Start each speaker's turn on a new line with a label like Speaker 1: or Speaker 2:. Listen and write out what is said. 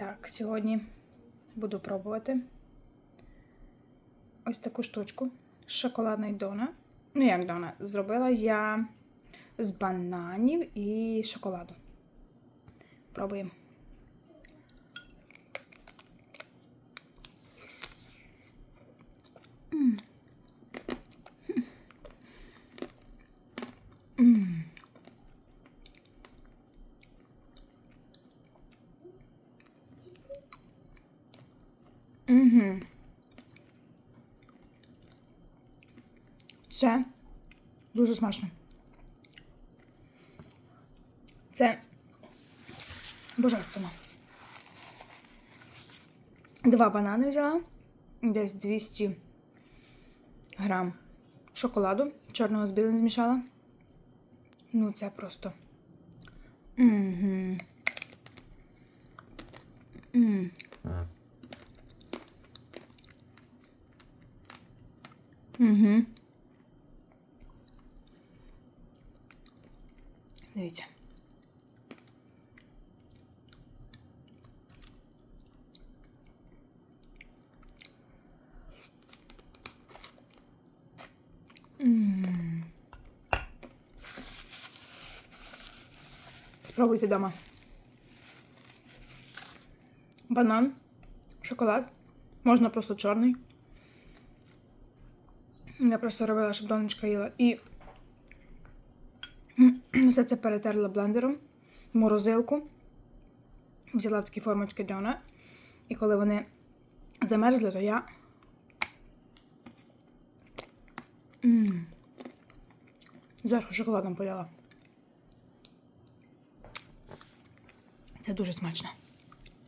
Speaker 1: Так, сьогодні буду пробувати ось таку штучку. Шоколадний дона. Ну, як дона, Зробила я з бананів і шоколаду. Пробуємо. М. М. Угу. Це дуже смачно. Це божественно. Два банани взяла, десь 200 грам шоколаду, чорного з білим змішала. Ну, це просто. Угу. М. Угу. Дивіться. Спробуйте дома. Банан, шоколад. Можна просто чорний. Я просто робила, щоб донечка їла. І все це перетерла блендером морозилку. Взяла в такі формочки донат. І коли вони замерзли, то я. Зверху шоколадом поляла. Це дуже смачно.